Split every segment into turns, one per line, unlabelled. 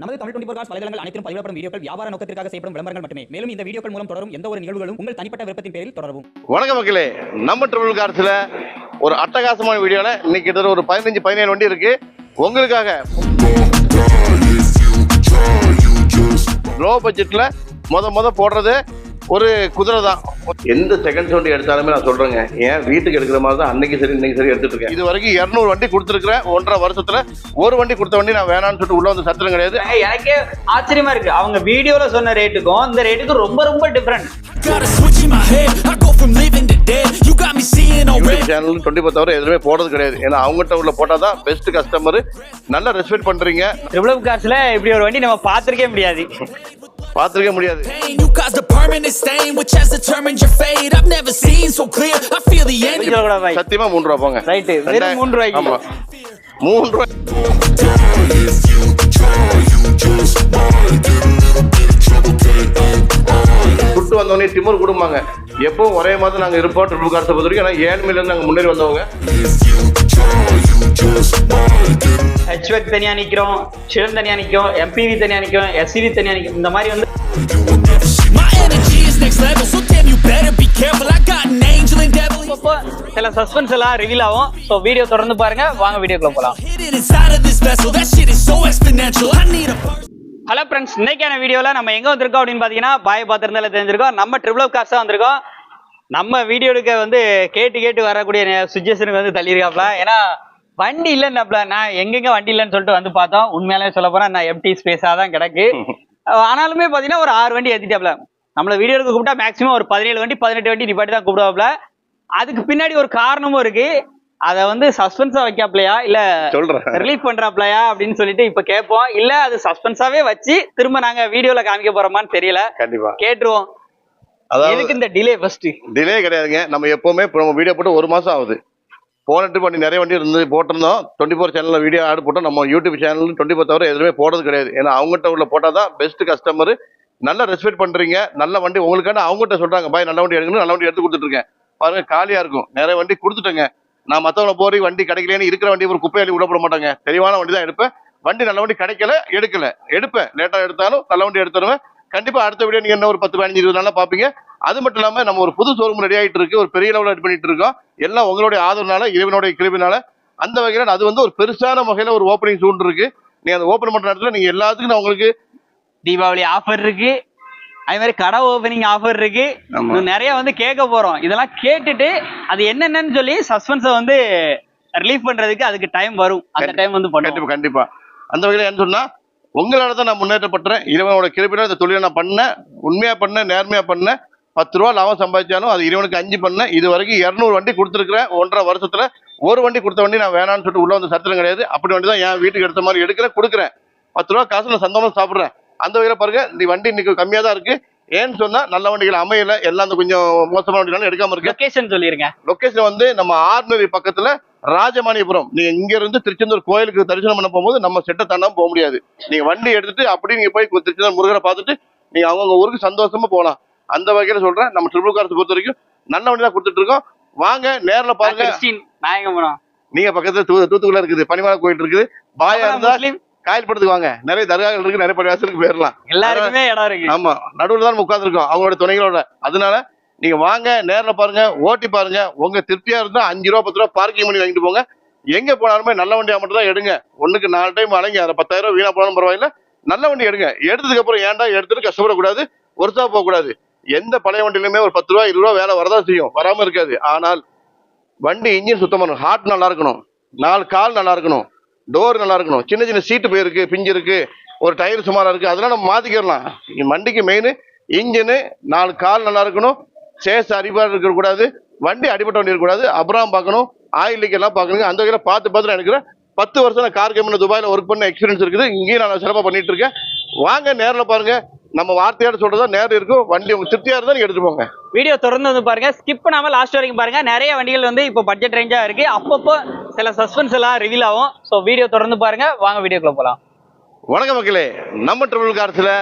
நமது Tamil twenty cos வலைதளங்கள் அனைத்தும் பதிவிடப்படும் வீடியோக்கள் வியாபார நோக்கத்திற்காக செய்யப்படும் விளம்பரங்கள் மட்டுமே. மேலும் இந்த வீடியோக்கள் மூலம் தொடரும் எந்த ஒரு நிகழ்வுகளும் உங்கள் தனிப்பட்ட விருப்பத்தின் பேரில் தொடரவும்.
வணக்கம் மக்களே. நம்ம ட்ரிபிள் கார்ஸில் ஒரு அட்டகாசமான வீடியோவில் இன்னைக்கு கிட்டத்தட்ட ஒரு பதினஞ்சு பதினேழு வண்டி இருக்கு. உங்களுக்காக லோ பட்ஜெட்டில் முத முத போடுறது ஒரு குதிரை தான். எந்த செகண்ட் வண்டி எடுத்தாலுமே நான் சொல்றேங்க. ஏன்? வீட்டுக்கு எடுக்கிற மாதிரி தான் அன்னைக்கு சரி இன்னைக்கு சரி எடுத்துட்டு இருக்கேன். இது வரைக்கும் இரநூறு வண்டி கொடுத்துருக்கிறேன். ஒன்றரை வருஷத்துல ஒரு வண்டி கொடுத்த வண்டி நான் வேணாம்னு சொல்லிட்டு உள்ள வந்து சத்திரம் கிடையாது.
ஏய், எனக்கே ஆச்சரியமா இருக்கு. அவங்க வீடியோல சொன்ன ரேட்டுக்கும் இந்த ரேட்டுக்கும் ரொம்ப ரொம்ப டிஃபரெண்ட்
சேனல் டுவெண்ட்டி தவிர எதுவுமே போடுறது கிடையாது. ஏன்னா அவங்ககிட்ட உள்ள போட்டால் தான் பெஸ்ட் கஸ்டமர் நல்லா ரெஸ்பெக்ட் பண்றீங்க.
ட்ரிபிள் கார்ஸ்ல இப்படி ஒரு வண்டி நம்ம பார்த்திருக்கே முடியாது.
பார்த்துருக்க முடியாது
Pain, You caused a permanent stain, which has determined your fate. I've never seen so clear. I feel the end.
சொல்லக்கூடாது பாய்.
சத்தியமா மூணு ரூபா போங்க
Right. வெறும். மூன்று ரூபாய்க்கு.
ஆமா மூணு ரூபாய் வந்தவொடனே டிமர் கொடுப்பாங்க எப்பவும் ஒரே மாதிரி நாங்க இருப்போம் ட்ரிபிள் கார்ஸை பொறுத்த வரைக்கும் ஏன்னா ஏழ்மையில இருந்து நாங்க முன்னேறி வந்தவங்க
ஹெச்வெக் தனியா நிக்கிறோம் ஷிரம் தனியா நிக்கும் எம்பிவி தனியா நிக்கும் எஸ்சிவி தனியா நிக்கும் இந்த மாதிரி வந்து சில சஸ்பென்ஸ் எல்லாம் ரிவீல் ஆகும். ஸோ வீடியோ தொடர்ந்து பாருங்க. வாங்க வீடியோக்குள்ள
a.
ஹலோ ஃப்ரெண்ட்ஸ் இன்னைக்கான வீடியோவில் நம்ம எங்கே வந்திருக்கோம் அப்படின்னு பார்த்தீங்கன்னா பாய் பார்த்துருந்தால தெரிஞ்சிருக்கோம். நம்ம ட்ரிபிள் தான் வந்திருக்கோம். நம்ம வீடியோ எடுக்க வந்து கேட்டு கேட்டு வரக்கூடிய சுச்சுவேஷனுக்கு வந்து தள்ளியிருக்காப்ல. ஏன்னா வண்டி இல்லைன்னாப்ல நான் எங்கெங்க வண்டி இல்லைன்னு சொல்லிட்டு வந்து பார்த்தோம். உண்மையாலே சொல்ல போனா நான் எம்டி ஸ்பேஸாக தான் கிடக்கு. ஆனாலுமே பார்த்தீங்கன்னா ஒரு ஆறு வண்டி ஏற்றிட்டாப்ல நம்மள வீடியோ எடுக்க கூப்பிட்டா மேக்ஸிமம் ஒரு பதினேழு வண்டி பதினெட்டு வண்டி நிப்பாட்டி தான் கூப்பிடுவாப்ல. அதுக்கு பின்னாடி ஒரு காரணமும் இருக்கு. அதை வந்து சஸ்பென்ஸா வைக்காப்லையா? இல்ல
சொல்றேன்.
ரிலீஃப் பண்றாப்லையா? அப்படின்னு சொல்லிட்டு இப்ப கேட்போம். இல்ல அது சஸ்பென்ஸாவே வச்சு திரும்ப நாங்க வீடியோல காமிக்க போறோமான்னு தெரியல.
கண்டிப்பா.
கேட்டுருவோம்.
அதாவது
இந்த டிலே ஃபர்ஸ்ட்
டிலே கிடையாதுங்க. நம்ம எப்பவுமே நம்ம வீடியோ போட்டு ஒரு மாசம் ஆகுது. போன ட்ரிப் வண்டி நிறைய வண்டி இருந்து போட்டிருந்தோம். டுவெண்ட்டி ஃபோர் சேனலில் வீடியோ ஆட் போட்டோம். நம்ம யூடியூப் சேனல் டுவெண்ட்டி ஃபோர் தவிர எதுவுமே போடுறது கிடையாது. ஏன்னா அவங்ககிட்ட உள்ள போட்டால் தான் பெஸ்ட் கஸ்டமர் நல்லா ரெஸ்பெக்ட் பண்ணுறீங்க நல்ல வண்டி உங்களுக்கான அவங்ககிட்ட சொல்கிறாங்க பாய் நல்ல வண்டி எடுக்கணும் நல்ல வண்டி எடுத்து கொடுத்துட்ருக்கேன். பாருங்கள் காலியாக இருக்கும். நிறைய வண்டி கொடுத்துட்டேங்க. நான் மற்றவங்களை போகிற வண்டி கிடைக்கலன்னு இருக்கிற வண்டி ஒரு குப்பையாளி விட போட மாட்டாங்க. தெளிவான வண்டி தான் எடுப்பேன். வண்டி நல்ல வண்டி கிடைக்கல எடுக்கல. எடுப்பேன். லேட்டாக எடுத்தாலும் நல்ல வண்டி எடுத்துருவேன். கண்டிப்பா அடுத்த வீடியோ நீங்க என்ன ஒரு பத்து பதினஞ்சு இருபது நாளா பாப்பீங்க. அது மட்டும் இல்லாம நம்ம ஒரு புது ஷோரூம் ரெடி ஆயிட்டு இருக்கு. ஒரு பெரிய லெவலில் ரெடி பண்ணிட்டு இருக்கோம். எல்லாம் உங்களுடைய ஆதரவுனால இறைவனுடைய கிருபினால அந்த வகையில அது வந்து ஒரு பெருசான வகையில ஒரு ஓப்பனிங் சூண்ட் இருக்கு. நீங்க அந்த ஓப்பன் பண்ற இடத்துல நீங்க எல்லாத்துக்கும் நான் உங்களுக்கு
தீபாவளி ஆஃபர் இருக்கு. அதே மாதிரி கடை ஓபனிங் ஆஃபர் இருக்கு. நிறைய வந்து கேட்க போறோம். இதெல்லாம் கேட்டுட்டு அது என்னென்னன்னு சொல்லி சஸ்பென்ஸை வந்து ரிலீஃப் பண்றதுக்கு அதுக்கு டைம் வரும். அந்த டைம் வந்து பண்ணுவோம்.
கண்டிப்பா அந்த வகையில என்ன சொன்னா உங்களால தான் நான் முன்னேற்றப்பட்டுறேன். இறைவனோட கிருபினால இந்த தொழிலை நான் பண்ணேன். உண்மையா பண்ணேன் நேர்மையா பண்ணேன். பத்து ரூபா லாபம் சம்பாதிச்சாலும் அது இறைவனுக்கு அஞ்சு பண்ணேன். இது வரைக்கும் இரநூறு வண்டி கொடுத்துருக்கிறேன். ஒன்றரை வருஷத்துல ஒரு வண்டி கொடுத்த வண்டி நான் வேணாம்னு சொல்லிட்டு உள்ள வந்து சத்திரம் கிடையாது. அப்படி வண்டி தான் என் வீட்டுக்கு எடுத்த மாதிரி எடுக்கிறேன் கொடுக்குறேன். பத்து ரூபா காசு நான் சந்தோஷமா சாப்பிடுறேன். அந்த வகையில பாருங்க இந்த வண்டி இன்னைக்கு கம்மியா தான் இருக்கு. ஏன்னு சொன்னா நல்ல வண்டிகள் அமையல. எல்லாம் அந்த கொஞ்சம் மோசமான வண்டிகளும் எடுக்காம இருக்கு.
லொகேஷன் சொல்லிருங்க.
லொகேஷன் வந்து நம்ம ஆர்னரி பக்கத்துல ராஜமாணிபுரம். நீங்க இங்க இருந்து திருச்செந்தூர் கோயிலுக்கு தரிசனம் பண்ண போகும்போது நம்ம செட்டை தாண்டாம போக முடியாது. நீங்க வண்டி எடுத்துட்டு அப்படியே நீங்க போய் திருச்செந்தூர் முருகரை பார்த்துட்டு நீங்க அவங்கவுங்க ஊருக்கு சந்தோஷமா போகலாம். அந்த வகையில சொல்றேன். நம்ம ட்ரிபிள் கார்ஸ் பொறுத்த வரைக்கும் நல்ல வண்டி தான் கொடுத்துட்டு இருக்கோம். வாங்க நேர்ல பாருங்க. நீங்க பக்கத்துல தூ தூத்துக்குள்ள இருக்குது பனிமலை கோயில் இருக்குது. பாயா இருந்தா காயல் படுத்துக்கு வாங்க. நிறைய தர்காக்கள் இருக்கு நிறைய பரிவாசலுக்கு போயிடலாம்
எல்லாருக்குமே இடம் இருக்கு.
ஆமா நடுவுல தான் உட்காந்துருக்கோம் அவங்களோட துணைகளோட. அதனால நீங்க வாங்க நேரில் பாருங்க ஓட்டி பாருங்க. உங்க திருப்தியா இருந்தா அஞ்சு ரூபா பத்து ரூபா பார்க்கிங் பண்ணி வாங்கிட்டு போங்க. எங்க போனாலுமே நல்ல வண்டியா மட்டும் தான் எடுங்க. ஒண்ணுக்கு நாலு டைம் அலைங்க அதை பத்தாயிரம் ரூபாய் வீணா போனாலும் பரவாயில்ல. நல்ல வண்டி எடுங்க. எடுத்ததுக்கு அப்புறம் ஏன்டா எடுத்துட்டு கஷ்டப்படக்கூடாது? ஒருத்தா போகக்கூடாது. எந்த பழைய வண்டியிலுமே ஒரு பத்து ரூபா இருபது ரூபா வேலை வரதான் செய்யும். வராம இருக்காது. ஆனால் வண்டி இன்ஜின் சுத்தம் பண்ணணும். ஹார்ட் நல்லா இருக்கணும். நாலு கால் நல்லா இருக்கணும். டோர் நல்லா இருக்கணும். சின்ன சின்ன சீட்டு போயிருக்கு பிஞ்சு இருக்கு. ஒரு டயர் சுமாராக இருக்கு. அதெல்லாம் நம்ம மாத்திக்கிறலாம் வண்டிக்கு மெயின் இன்ஜினு நாலு கால் நல்லா இருக்கணும். சேஸ் அடிபாடு இருக்கக்கூடாது வண்டி அடிபட்ட வண்டி இருக்கக்கூடாது. அப்புறம் பார்க்கணும் ஆயில் லீக் எல்லாம் பார்க்கணுங்க. அந்த வகையில் பார்த்து பார்த்து நான் எடுக்கிறேன். பத்து வருஷம் நான் கார் கம்பெனி துபாயில் ஒர்க் பண்ண எக்ஸ்பீரியன்ஸ் இருக்குது. இங்கேயும் நான் சிறப்பாக பண்ணிட்டு இருக்கேன். வாங்க நேரில் பாருங்க. நம்ம வார்த்தையோட சொல்றதா நேரம் இருக்கும். வண்டி உங்க திருப்தியா இருந்தா நீங்க எடுத்துட்டு போங்க.
வீடியோ தொடர்ந்து வந்து பாருங்க. ஸ்கிப் பண்ணாம லாஸ்ட் வரைக்கும் பாருங்க. நிறைய வண்டிகள் வந்து இப்போ பட்ஜெட் ரேஞ்சா இருக்கு. அப்பப்போ சில சஸ்பென்ஸ் எல்லாம் ரிவீல் ஆகும். ஸோ வீடியோ தொடர்ந்து பாருங்க. வாங்க வீடியோக்குள்ள போலாம்.
வணக்கம் மக்களே. நம்ம ட்ரிபிள் கார்ஸ்ல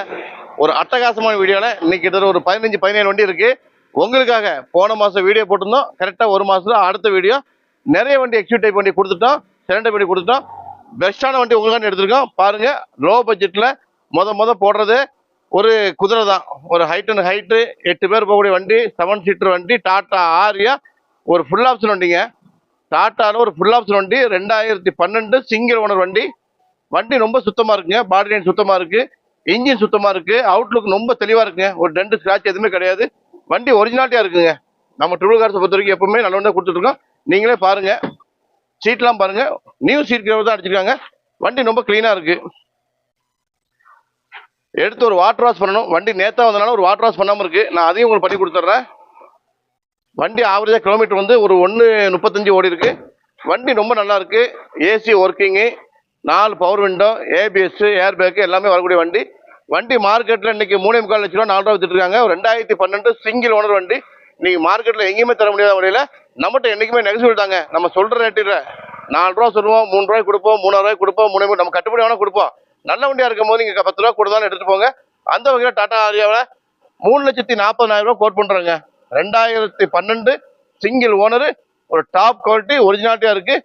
ஒரு அட்டகாசமான வீடியோல இன்னைக்கு கிட்டத்தட்ட ஒரு பதினஞ்சு பதினேழு வண்டி இருக்கு. உங்களுக்காக போன மாதம் வீடியோ போட்டிருந்தோம். கரெக்டாக ஒரு மாதத்தில் அடுத்த வீடியோ நிறைய வண்டி எக்ஸிட் டைப் வண்டி கொடுத்துட்டோம். சிலிண்டர் வண்டி கொடுத்துட்டோம். பெஸ்ட்டான வண்டி உங்களுக்காண்டி எடுத்திருக்கோம். பாருங்கள் லோ பட்ஜெட்டில் மொத மொத போடுறது ஒரு குதிரை தான். ஒரு ஹைட் அண்ட் ஹைட்டு எட்டு பேர் போகக்கூடிய வண்டி செவன் சீட்டர் வண்டி டாட்டா ஆரியா ஒரு ஃபுல் ஆப்ஷன் வண்டிங்க. டாட்டாவில் ஒரு ஃபுல் ஆப்ஷன் வண்டி ரெண்டாயிரத்தி பன்னெண்டு சிங்கிள் ஓனர் வண்டி. வண்டி ரொம்ப சுத்தமாக இருக்குங்க. பாடி லைன் சுத்தமாக இருக்குது இன்ஜின் சுத்தமாக இருக்குது அவுட்லுக் ரொம்ப தெளிவாக இருக்குங்க. ஒரு டென்ட் ஸ்க்ராட்ச் எதுவுமே கிடையாது. வண்டி ஒரிஜினாலிட்டியாக இருக்குங்க. நம்ம ட்ரிபிள் கார்ஸை பொறுத்த வரைக்கும் எப்பவுமே நல்ல வண்டியா கொடுத்துட்ருக்கோம். நீங்களே பாருங்கள் சீட்லாம் பாருங்கள் நியூ சீட் கிரவர் தான் அடிச்சிருக்காங்க. வண்டி ரொம்ப க்ளீனாக இருக்குது எடுத்து ஒரு வாட்டர் வாஷ் பண்ணணும். வண்டி நேற்றா வந்தனால ஒரு வாட்டர் வாஷ் பண்ணாமல் இருக்குது நான் அதையும் உங்களுக்கு பண்ணி கொடுத்துட்றேன். வண்டி ஆவரேஜாக கிலோமீட்டர் வந்து ஒரு ஒன்று முப்பத்தஞ்சு ஓடி இருக்கு. வண்டி ரொம்ப நல்லா இருக்கு. ஏசி ஒர்க்கிங்கு நாலு power window ABS air bag எல்லாமே வரக்கூடிய வண்டி. வண்டி மார்க்கெட்டில் இன்னைக்கு மூணே முக்கால் லட்ச ரூபா நாலு ரூபா வித்துட்டு இருக்காங்க. ரெண்டாயிரத்தி பன்னெண்டு சிங்கிள் ஓனர் வண்டி. இன்றைக்கி மார்க்கெட்டில் எங்கேயுமே தர முடியாத வழியில நம்மகிட்ட என்றைக்குமே நெகசி தாங்க நம்ம சொல்கிற ரேட்டில் நாலு ரூபா சொல்லுவோம் மூணு ரூபாய் கொடுப்போம் மூணாயிரம் ரூபாய் கொடுப்போம் மூணு நம்ம கட்டுப்படி வேணால் கொடுப்போம். நல்ல வண்டியாக இருக்கும் போது நீங்கள் பத்து ரூபா கொடுத்தாலும் எடுத்துகிட்டு போங்க. அந்த வகையில் டாடா ஆரியாவில் மூணு லட்சத்தி நாற்பதாயிரம் ரூபா கோட் பண்ணுறாங்க ரெண்டாயிரத்தி பன்னெண்டு சிங்கிள் ஓனர் ஒரு டாப் குவாலிட்டி ஒரிஜினாலிட்டியாக இருக்குது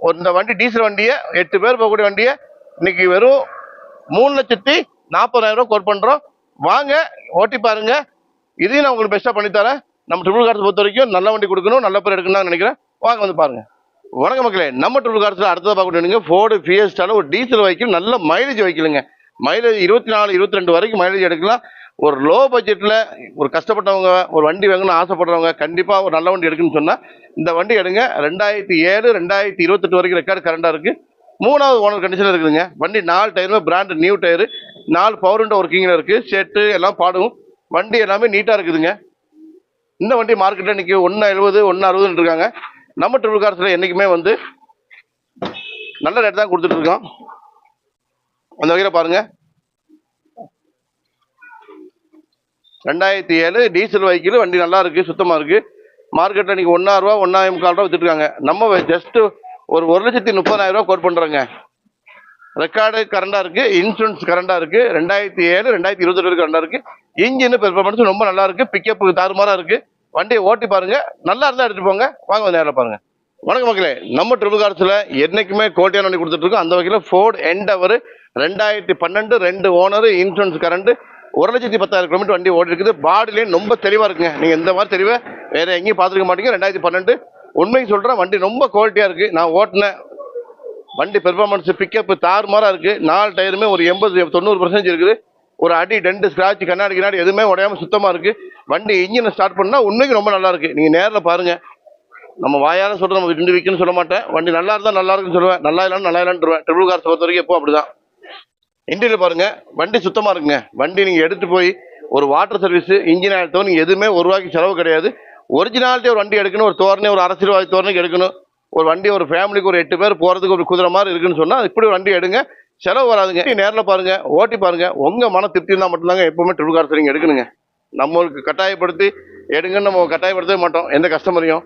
ஒரு இந்த வண்டி டீசல் வண்டியை எட்டு பேர் போகக்கூடிய வண்டியை இன்னைக்கு வெறும் மூணு லட்சத்தி நாற்பதாயிரம் ரூபா கோட் பண்றோம். வாங்க ஓட்டி பாருங்க. இதையும் நான் உங்களுக்கு பெஸ்ட்டாக பண்ணித்தரேன் நம்ம ட்ரிபிள் காரத்தை பொறுத்த வரைக்கும் நல்ல வண்டி கொடுக்கணும் நல்ல பேர் எடுக்கணும்னு நினைக்கிறேன். வாங்க வந்து பாருங்க. வணக்க மக்களே நம்ம ட்ரிபிள் கார்ஸில் அடுத்ததாக பார்க்கணும் ஃபோர்டு ஃபியஸ்டால ஒரு டீசல் வைக்கல் நல்ல மைலேஜ் வைக்கலுங்க மைலேஜ் இருபத்தி நாலு இருபத்தி ரெண்டு வரைக்கும் மைலேஜ் எடுக்கலாம். ஒரு லோ பட்ஜெட்டில் ஒரு கஷ்டப்பட்டவங்க ஒரு வண்டி வாங்கணும்னு ஆசைப்படுறவங்க கண்டிப்பாக ஒரு நல்ல வண்டி எடுக்குன்னு சொன்னால் இந்த வண்டி எடுங்க. ரெண்டாயிரத்தி ஏழு ரெண்டாயிரத்தி இருபத்தெட்டு வரைக்கும் ரெக்கார்டு கரண்டாக இருக்குது மூணாவது ஓனர் கண்டிஷனில் இருக்குதுங்க. வண்டி நாலு டயருமே பிராண்டு நியூ டயரு நாலு பவர் விண்டோ ஒர்க்கிங்கில் இருக்குது செட்டு எல்லாம் பாடும். வண்டி எல்லாமே நீட்டாக இருக்குதுங்க. இந்த வண்டி மார்க்கெட்டில் இன்றைக்கி ஒன்று எழுபது ஒன்று அறுபதுன்னு இருக்காங்க. நம்ம ட்ரிபிள் கார்ஸில் என்றைக்குமே வந்து நல்ல ரேட் தான் கொடுத்துட்ருக்கோம் அந்த வகையில் பாருங்கள் ரெண்டாயிரத்தி ஏழு டீசல் வெஹிக்கிள் வண்டி நல்லா இருக்குது சுத்தமாக இருக்குது மார்க்கெட்டில் இன்றைக்கி ஒன்னா ரூபா கால் ரூபா வித்துட்டுருக்காங்க நம்ம ஜஸ்ட்டு ஒரு ஒரு லட்சத்தி முப்பதாயிரரூவா கோட் பண்ணுறோங்க ரெக்கார்டு கரண்டாக இருக்குது இன்சூரன்ஸ் கரண்டாக இருக்குது ரெண்டாயிரத்தி ஏழு ரெண்டாயிரத்தி இருபத்தி கரண்ட்டாக இருக்குது இன்ஜின் பெர்ஃபார்மன்ஸ் ரொம்ப நல்லா இருக்குது பிக்கப்பு தாறுமாறாக இருக்குது வண்டியை ஓட்டி பாருங்கள் நல்லா இருந்தால் எடுத்துகிட்டு போங்க வாங்க வந்து நேரில் பாருங்கள் வணக்கம் மக்களே நம்ம ட்ரிபிள் கார்ஸ்ல என்னைக்குமே கோட்டையான வண்டி கொடுத்துட்ருக்கோம் அந்த வகையில் ஃபோர்ட் எண்டவர் ரெண்டாயிரத்தி பன்னெண்டு ரெண்டு ஓனர் இன்சூரன்ஸ் கரண்ட்டு ஒரு லட்சத்தி பத்தாயிரம் கிலோமீட்டர் வண்டி ஓடி இருக்குது. ரொம்ப தெளிவாக இருக்குங்க. நீங்கள் இந்த மாதிரி தெளிவாக வேறு எங்கேயும் பார்த்துருக்க மாட்டீங்க. ரெண்டாயிரத்தி பன்னெண்டு உண்மைக்கு சொல்கிறேன் வண்டி ரொம்ப குவாலிட்டியாக இருக்குது நான் ஓட்டினேன் வண்டி பெர்ஃபார்மன்ஸ் பிக்கப் தாறுமாறாக இருக்குது நாலு டயருமே ஒரு எண்பது தொண்ணூறு பர்சன்டேஜ் இருக்குது. ஒரு அடி டெண்டு ஸ்கிராட்ச் கண்ணாடி கண்ணாடி எதுவுமே உடையாம சுத்தமாக இருக்குது வண்டி இன்ஜினை ஸ்டார்ட் பண்ணால் உண்மைக்கு ரொம்ப நல்லா இருக்குது நீங்கள் நேரில் பாருங்கள் நம்ம வாயால் சொல்கிற நம்ம ரெண்டு விற்குன்னு சொல்ல மாட்டேன். வண்டி நல்லா இருந்தால் நல்லா இருக்குன்னு சொல்லுவேன். நல்லா இல்லைன்னு நல்லா இல்லைன்னு ட்ரிபிள் கார் பொறுத்த வரைக்கும் எப்போ அப்படிதான். இன்டீரியர் பாருங்கள் வண்டி சுத்தமாக இருக்குங்க. வண்டி நீங்கள் எடுத்து போய் ஒரு வாட்டர் சர்வீஸ் இன்ஜின் ஆயிரத்தோ நீங்கள் எதுவுமே ஒரு ரூபாய்க்கு செலவு கிடையாது. ஒரிஜினாலிட்டி ஒரு வண்டி எடுக்கணும். ஒரு தோரணை ஒரு அரசியல்வாதி தோரணைக்கு எடுக்கணும். ஒரு வண்டி ஒரு ஃபேமிலிக்கு ஒரு எட்டு பேர் போகிறதுக்கு ஒரு குதிரை மாதிரி இருக்குன்னு சொன்னால் இப்படி ஒரு வண்டி எடுங்க. செலவு வராதுங்க. நேரில் பாருங்கள் ஓட்டி பாருங்கள் உங்கள் மன திருப்தி இருந்தால் மட்டும்தாங்க எப்பவுமே ட்ரிபிள் கார் நீங்க எடுக்கணுங்க. நம்மளுக்கு கட்டாயப்படுத்தி எடுங்கன்னு நம்ம கட்டாயப்படுத்தவே மாட்டோம். எந்த கஸ்டமரையும்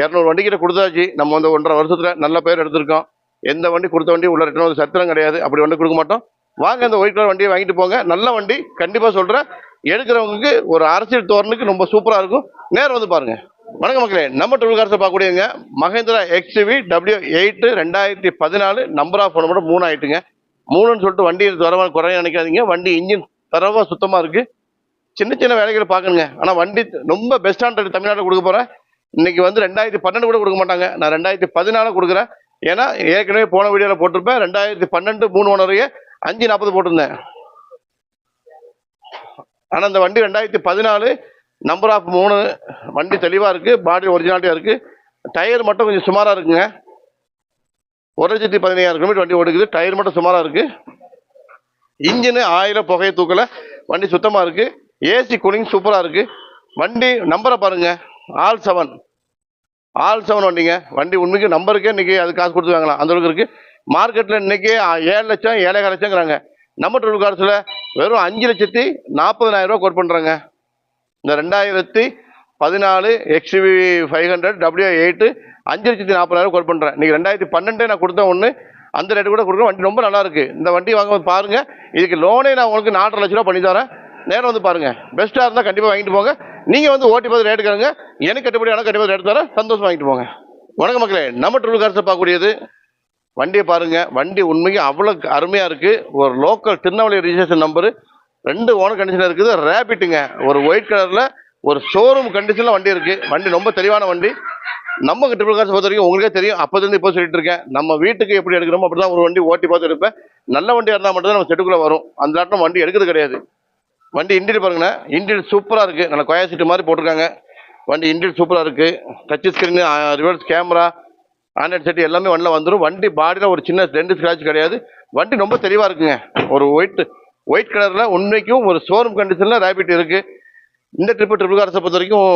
இரநூறு வண்டிக்கிட்ட கொடுத்தாச்சு. நம்ம வந்து ஒன்றரை வருஷத்தில் நல்ல பேர் எடுத்திருக்கோம். எந்த வண்டி கொடுத்த வண்டி உள்ள ரிட்டர்ன் வந்து சத்திரம் கிடையாது. அப்படி வண்டி கொடுக்க மாட்டோம். வாங்க இந்த ஒயிட் கலர் வண்டியை வாங்கிட்டு போங்க. நல்ல வண்டி கண்டிப்பாக சொல்கிறேன் எடுக்கிறவங்களுக்கு ஒரு அரசியல் தோரணுக்கு ரொம்ப சூப்பராக இருக்கும். நேரம் வந்து பாருங்கள் வணக்கம் மக்களே நம்ம ட்ரிபிள் கார்ஸை பார்க்கக்கூடியவங்க மகேந்திரா எக்ஸ்வி டபிள்யூ எயிட்டு ரெண்டாயிரத்தி பதினாலு நம்பர் ஆஃப் மட்டும் மூணு ஆயிட்டுங்க. மூணுன்னு சொல்லிட்டு வண்டி தரமாக குறைய நினைக்காதீங்க. வண்டி இன்ஜின் தரவாக சுத்தமாக இருக்குது சின்ன சின்ன வேலைகளை பார்க்கணுங்க. ஆனால் வண்டி ரொம்ப பெஸ்ட்டான தமிழ்நாட்டில் கொடுக்க போகிறேன் இன்றைக்கி வந்து ரெண்டாயிரத்தி பன்னெண்டு கூட கொடுக்க மாட்டாங்க. நான் ரெண்டாயிரத்தி பதினாலு கொடுக்குறேன். ஏன்னா ஏற்கனவே போன வீடியோவில் போட்டிருப்பேன். ரெண்டாயிரத்தி பன்னெண்டு மூணு ஒன்றரையே அஞ்சு நாற்பது போட்டிருந்தேன். ஆனால் இந்த வண்டி ரெண்டாயிரத்தி பதினாலு நம்பர் ஆஃப் மூணு. வண்டி தெளிவாக இருக்குது பாடி ஒரிஜினாலிட்டியாக இருக்குது டயர் மட்டும் கொஞ்சம் சுமாராக இருக்குங்க. ஒரு லட்சத்தி பதினையாயிரம் கிலோமீட்டர் வண்டி ஓடுக்குது. டயர் மட்டும் சுமாராக இருக்குது இன்ஜினு ஆயிரம் புகையை தூக்கல. வண்டி சுத்தமாக இருக்குது ஏசி கூலிங் சூப்பராக இருக்குது வண்டி நம்பரை பாருங்கள் ஆல் செவன் ஆல் செவன் வண்டிங்க. வண்டி உண்மைக்கு நம்பருக்கே இன்றைக்கி அது காசு கொடுத்து வாங்கலாம். அந்த அளவுக்கு மார்க்கெட்டில் இன்னைக்கு ஏழு லட்சம் ஏழை லட்சங்கிறாங்க. நம்ம டூல் கார்ஸில் வெறும் அஞ்சு லட்சத்தி நாற்பதனாயிரம் ரூபா கோட் பண்ணுறாங்க இந்த ரெண்டாயிரத்தி பதினாலு XV five hundred W eight அஞ்சு லட்சத்தி நாற்பதாயிரம் கோட் பண்ணுறேன் நீங்கள் ரெண்டாயிரத்தி பன்னெண்டே நான் கொடுத்த ஒன்று அந்த ரேட்டு கூட கொடுக்குறேன். வண்டி ரொம்ப நல்லாயிருக்கு இந்த வண்டி வாங்கும்போது பாருங்கள் இதுக்கு லோனே நான் உங்களுக்கு நாலரை லட்ச ரூபா பண்ணி தரேன். நேரம் வந்து பாருங்கள் பெஸ்ட்டாக இருந்தால் கண்டிப்பாக வாங்கிட்டு போங்க. நீங்கள் வந்து ஓட்டி பார்த்து ரேட்டு கேளுங்க. எனக்கு கட்டுப்படி ஆனால் கண்டிப்பாக ரேட்டு தரேன். சந்தோஷம் வாங்கிட்டு போங்க. வணக்கம் மக்களே நம்ம ட்ரூல் கார்ஸை பார்க்கக்கூடியது. வண்டியை பாருங்கள் வண்டி உண்மைக்கு அவ்வளோ அருமையாக இருக்குது ஒரு லோக்கல் திருநெல்வேலி ரிஜிஸ்ட்ரேஷன் நம்பரு ரெண்டு ஓனர் கண்டிஷன் இருக்குது ரேபிட்டுங்க ஒரு ஒயிட் கலரில் ஒரு ஷோரூம் கண்டிஷனில் வண்டி இருக்குது வண்டி ரொம்ப தெளிவான வண்டி. நம்ம ட்ரிபிள் கார்ஸ் பொறுத்த வரைக்கும் உங்களுக்கே தெரியும். அப்போதுலேருந்து இப்போ சொல்லிட்டு இருக்கேன். நம்ம வீட்டுக்கு எப்படி எடுக்கிறோமோ அப்படி தான் ஒரு வண்டி ஓட்டி பார்த்து எடுப்பேன் நல்ல வண்டியாக இருந்தால் மட்டும்தான் நம்ம செட்டுக்குள்ளே வரும். அந்த நாட்டம் வண்டி எடுக்கிறது கிடையாது. வண்டி இன்டீரியர் பாருங்கண்ணா. இன்டீரியர் சூப்பராக இருக்குது நல்லா கொயா சீட்டு மாதிரி போட்டிருக்காங்க. வண்டி இன்டீரியர் சூப்பராக இருக்குது touch screen reverse camera Android set எல்லாமே வண்டியில் வந்துடும் வண்டி பாடியில் ஒரு சின்ன ரெண்டு ஸ்க்ராட்ச் கிடையாது. வண்டி ரொம்ப தெளிவாக இருக்குங்க. ஒரு ஒயிட் ஒயிட் கலரில் உண்மைக்கும் ஒரு ஷோரூம் கண்டிஷனில் ரேபிட் இருக்குது இந்த ட்ரிப்பு ட்ரிபிள் கார்ஸை பொறுத்த வரைக்கும்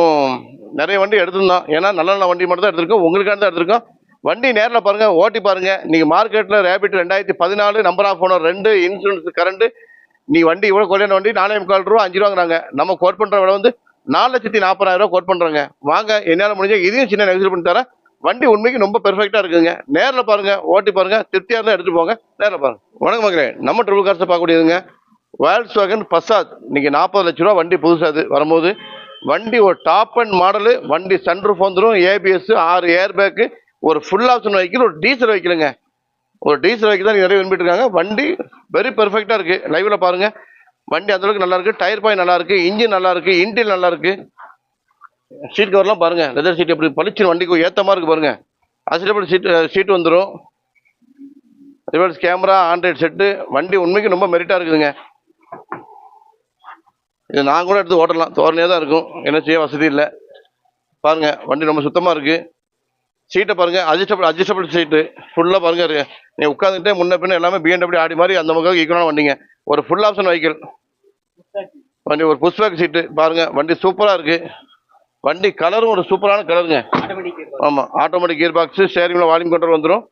நிறைய வண்டி எடுத்திருந்தோம். ஏன்னா நல்ல நல்ல வண்டி மட்டும் தான் எடுத்திருக்கோம். உங்களுக்காக தான் எடுத்திருக்கோம். வண்டி நேரில் பாருங்கள் ஓட்டி பாருங்கள் நீங்கள் மார்க்கெட்டில் ரேபிட் ரெண்டாயிரத்தி பதினாலு நம்பர் ஆஃப் ஓனர் ரெண்டு இன்சூரன்ஸ் கரண்ட்டு நீ வண்டி இவ்வளோ குறையான வண்டி நாலே முக்கால் ரூபா அஞ்சு ரூபாங்கிறாங்க நம்ம கோட் பண்ணுற விலை வந்து நாலு லட்சத்தி நாற்பதாயிரம் ரூபா கோட் பண்ணுறோங்க வாங்க என்னால் முடிஞ்சால் இதையும் சின்ன நெகசல் பண்ணி தரேன். வண்டி உண்மைக்கு ரொம்ப பெர்ஃபெக்டாக இருக்குங்க. நேரில் பாருங்கள் ஓட்டி பாருங்கள் திருப்தியாக இருந்தால் எடுத்துகிட்டு போங்க. நேரில் பாருங்கள் வணக்கம் மகளே நம்ம ட்ரிபிள் கார்ஸை பார்க்கக்கூடியதுங்க. வேல்ஸ் வேகன் பசாத் இன்றைக்கி நாற்பது லட்ச ரூபா வண்டி புதுசாக அது வரும்போது வண்டி ஒரு டாப் அண்ட் மாடலு வண்டி சன்ரூஃப் வந்துடும் ஏபிஎஸ் ஆறு ஏர் பேக்கு ஒரு ஃபுல் ஆப்ஷன் வெஹிக்கிள் ஒரு டீசல் வைக்கலுங்க ஒரு டீசல் வைக்க தான் நிறைய விரும்பிட்டு இருக்காங்க. வண்டி வெரி பெர்ஃபெக்டாக இருக்குது லைவில் பாருங்கள் வண்டி அந்தளவுக்கு நல்லாயிருக்கு டயர் பாய் நல்லாயிருக்கு இன்ஜின் நல்லாயிருக்கு நல்லாயிருக்கு சீட் கவர்லாம் பாருங்கள் லெதர் சீட் எப்படி பளிச்சு வண்டிக்கு ஏற்ற மாதிரி இருக்குது பாருங்கள் அசிடபிள் சீட் சீட் வந்துடும் ரிவர்ஸ் கேமரா ஆண்ட்ராய்டு செட்டு வண்டி உண்மைக்கு ரொம்ப மெரிட்டாக இருக்குதுங்க. இது நான் கூட எடுத்து ஓட்டலாம். தோரணையாக தான் இருக்கும். என்ன செய்ய வசதி இல்லை. பாருங்கள் வண்டி ரொம்ப சுத்தமாக இருக்குது சீட்டை பாருங்க அட்ஜஸ்டபிள் அட்ஜஸ்டபிள் சீட்டு ஃபுல்லாக பாருங்க இருக்கு. நீங்கள் உட்காந்துட்டே முன்ன பின்ன எல்லாமே பிஎன்டபிள்யூ ஆடி மாதிரி அந்த முகம் ஈக்குவலான வண்டிங்க. ஒரு ஃபுல் ஆப்ஷன் வெஹிக்கிள் வண்டி ஒரு புஷ்பேக் சீட்டு பாருங்கள் வண்டி சூப்பராக இருக்குது வண்டி கலரும் ஒரு சூப்பரான கலருங்க ஆமாம் ஆட்டோமேட்டிக் கியர் பாக்ஸு ஸ்டேரிங்கில் வால்யூம் கண்ட்ரோல் வந்துடும்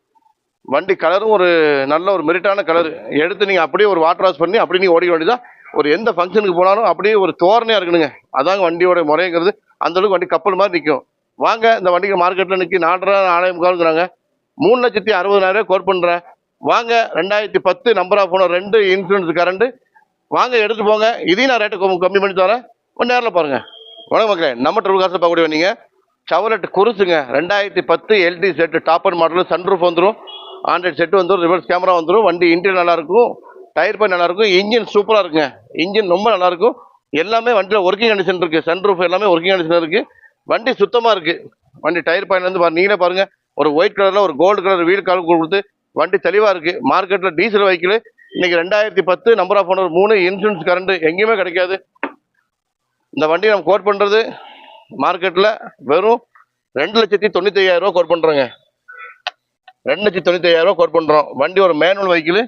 வண்டி கலரும் ஒரு நல்ல ஒரு மெரிட்டான கலர் எடுத்து நீங்கள் அப்படியே ஒரு வாட்டர் வாஷ் பண்ணி அப்படியே நீங்கள் ஓடிக்க வேண்டியதான் ஒரு எந்த ஃபங்க்ஷனுக்கு போனாலும் அப்படியே ஒரு தோரணையாக இருக்கணுங்க. அதாங்க வண்டியோட முறைங்கிறது. அந்தளவுக்கு வண்டி கப்பல் மாதிரி நிற்கும் வாங்க இந்த வண்டிக்கு மார்க்கெட்டில் நிற்கி நாலரை நாலாயிரம் முக்காலுங்கிறாங்க. மூணு லட்சத்தி அறுபதாயிரம் கோட் பண்ணுறேன் வாங்க ரெண்டாயிரத்தி பத்து நம்பர் ஆஃப் போன ரெண்டு இன்சூரன்ஸ் கரண்ட் வாங்க எடுத்து போங்க. இதையும் நான் ரேட்டு கம்மி பண்ணி தரேன். கொஞ்சம் நேரில் பாருங்கள் வணக்கம் மக்களே. நம்ம ட்ரிபிள் காசை பார்க்கக்கூடிய வண்டிங்க. சவலட் குருசுங்க. ரெண்டாயிரத்தி பத்து LT set top end model sunroof வந்துடும் ஆண்ட்ராய்ட் செட்டு வந்துடும் ரிவர்ஸ் கேமரா வந்துடும் வண்டி இன்டீரியர் நல்லாயிருக்கும் டயர் பை நல்லாயிருக்கும் இன்ஜின் சூப்பராக இருக்குங்க. இன்ஜின் ரொம்ப நல்லாயிருக்கும். எல்லாமே வண்டியில் ஒர்க்கிங் கண்டிஷன் இருக்குது சன்ரூஃப் எல்லாமே ஒர்க்கிங் கண்டிஷன் இருக்குது வண்டி சுத்தமாக இருக்குது வண்டி டயர் பாயிண்ட்லேருந்து பாரு நீங்களே பாருங்கள் ஒரு ஒயிட் கலரில் ஒரு கோல்டு கலர் வீல் கால் கொடுத்து வண்டி தெளிவாக இருக்குது மார்க்கெட்டில் டீசல் வெஹிக்கிள் இன்றைக்கி ரெண்டாயிரத்தி பத்து நம்பர் ஆஃப் ஓனர் மூணு இன்சூரன்ஸ் கரண்ட் எங்கேயுமே கிடைக்காது. இந்த வண்டி நம்ம கோட் பண்ணுறது மார்க்கெட்டில் வெறும் ரெண்டு லட்சத்தி தொண்ணூற்றி ஐயாயிரம் ரூபா கோட் பண்ணுறோங்க ரெண்டு லட்சத்தி தொண்ணூற்றி ஐயாயிரம் கோட் பண்ணுறோம் வண்டி ஒரு மேனுவல் வெஹிக்கிள்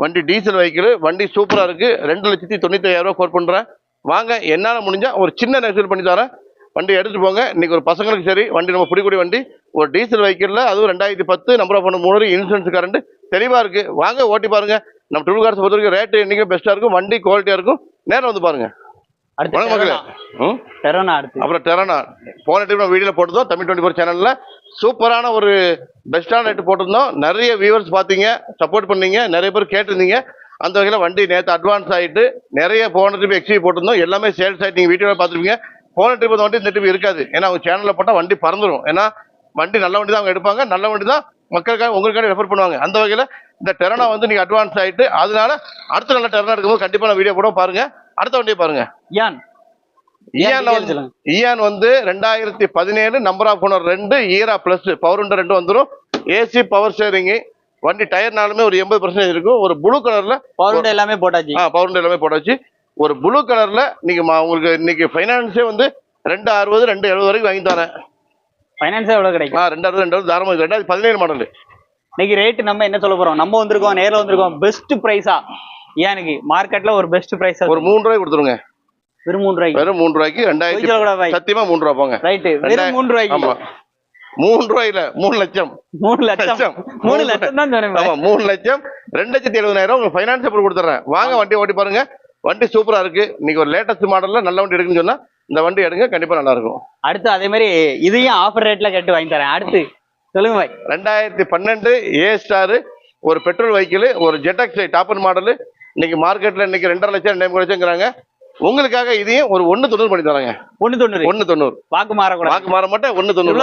வண்டி டீசல் வெஹிக்கிள் வண்டி சூப்பராக இருக்குது ரெண்டு லட்சத்தி தொண்ணூற்றி ஐயாயிரம் ரூபா கோட் பண்ணுறேன் வாங்க என்னால் முடிஞ்சால் ஒரு சின்ன நெக்ஸல் பண்ணி தரேன். வண்டி எடுத்துகிட்டு போங்க. இன்றைக்கி ஒரு பசங்களுக்கு சரி வண்டி நம்ம பிடிக்கூடிய வண்டி. ஒரு டீசல் வெஹிக்கிளில் அதுவும் ரெண்டாயிரத்தி பத்து நம்பர் ஆஃப் மூணு இன்சூரன்ஸ் கரண்ட் தெளிவாக இருக்குது வாங்க ஓட்டி பாருங்க. நம்ம ட்ரிபிள் கார்ஸ் பொறுத்த வரைக்கும் ரேட்டு என்றைக்கும் பெஸ்ட்டாக இருக்கும். வண்டி குவாலிட்டியாக இருக்கும். நேரம் வந்து பாருங்கள்
அடுத்து டெரோனா அடுத்து.
அப்புறம் டெரானா போன டைம் நம்ம போட்டிருந்தோம் தமிழ் டுவெண்ட்டி ஃபோர் சேனலில் சூப்பரான ஒரு பெஸ்ட்டான ரேட்டு போட்டிருந்தோம். நிறைய வியூவர்ஸ் பார்த்தீங்க சப்போர்ட் பண்ணீங்க நிறைய பேர் கேட்டிருந்தீங்க. அந்த வகையில் வண்டி நேற்று அட்வான்ஸ் ஆகிட்டு நிறைய போன ட்ரிப் எக்ஸி போட்டிருந்தோம். எல்லாமே சேல்ஸ் ஆகிட்டு நீங்கள் வீடியோவில் பார்த்துருப்பீங்க. போன ட்ரிப் வண்டி இந்த ட்ரிப் இருக்காது. ஏன்னா அவங்க சேனலில் போட்டால் வண்டி பறந்துடும் ஏன்னா வண்டி நல்ல வண்டி தான் அவங்க எடுப்பாங்க. நல்ல வண்டி தான் மக்களுக்காக உங்களுக்காக ரெஃபர் பண்ணுவாங்க. அந்த வகையில் இந்த டெரனா வந்து நீங்கள் அட்வான்ஸ் ஆகிட்டு அதனால அடுத்த நல்ல டெரனா எடுக்கும்போது கண்டிப்பாக நான் வீடியோ போட பாருங்க. அடுத்த வண்டியை பாருங்க.
யான் details
வந்து ரெண்டாயிரத்தி பதினேழு நம்பர் ஆஃப் ஓனர் ரெண்டு ஈரா பிளஸ் பவர் ரெண்டு வந்துடும் ஏசி பவர் ஸ்டேரிங் வண்டி டயர்னாலுமே ஒரு எண்பது பர்சன்டேஜ் இருக்கும். ஒரு ப்ளூ கலர்ல
பவர் எல்லாமே போட்டாச்சு.
ஆ பவர் எல்லாமே போட்டாச்சு. ஒரு ப்ளூ கலர்ல நீங்க உங்களுக்கு இன்னைக்கு ஃபைனான்ஸே வந்து ரெண்டு அறுபது ரெண்டு எழுபது வரைக்கும் வாங்கி தரேன்.
ஃபைனான்ஸே எவ்வளவு கிடைக்கும்?
ஆ ரெண்டு அறுபது ரெண்டு அறுபது தாராளமாக ரெண்டாயிரத்தி பதினேழு மாடல்
இன்னைக்கு ரேட் நம்ம என்ன சொல்ல போறோம்? நம்ம வந்திருக்கோம் நேர்ல வந்திருக்கோம். பெஸ்ட் பிரைஸா ஏனுக்கு மார்க்கெட்ல ஒரு பெஸ்ட் பிரைஸ்
ஒரு மூணு ரூபாய் கொடுத்துருங்க.
வெறும் மூணு ரூபாய்க்கு?
வெறும் மூணு ரூபாய்க்கு ரெண்டாயிரத்தி. சத்தியமா மூணு ரூபா போங்க.
ரைட்டு வெறும் மூணு ரூபாய்க்கு.
ஆமா. மூணு ரூபாய் இல்ல மூணு லட்சம்.
மூணு லட்சம். மூணு லட்சம் தான் சொன்னேன்
ஆமா. மூணு லட்சம். ரெண்டு லட்சத்தி எழுபதாயிரம் உங்களுக்கு ஃபைனான்ஸ் எப்படி கொடுத்துறேன். வாங்க வண்டி ஓட்டி பாருங்க. வண்டி சூப்பரா இருக்கு. இன்னைக்கு ஒரு லேட்டஸ்ட் மாடல்ல நல்ல வண்டி எடுக்குன்னு சொன்னா இந்த வண்டி எடுங்க கண்டிப்பா நல்லா இருக்கும்.
அடுத்து அதே மாதிரி இதையும் ஆஃபர் ரேட்ல கேட்டு வாங்கி தரேன். அடுத்து சொல்லுங்க பாய்.
ரெண்டாயிரத்தி பன்னெண்டு ஏ ஸ்டார் ஒரு பெட்ரோல் வெஹிக்கிள் ஒரு ஜெட்டக்ஸ் டாப்பர் மாடல் இன்னைக்கு மார்க்கெட்ல இன்னைக்கு ரெண்டரை லட்சம் ரெண்டே முக்கால் லட்சங்கிறாங்க. உங்களுக்காக இதையும் ஒரு ஒண்ணு தொண்ணூறு பண்ணி தராங்க.
ஒண்ணு தொண்ணூறு.
ஒண்ணு தொண்ணூறு.
வாக்கு மாறக்கூடாது.
வாக்கு மாற மாட்டேன் ஒண்ணு தொண்ணூறு.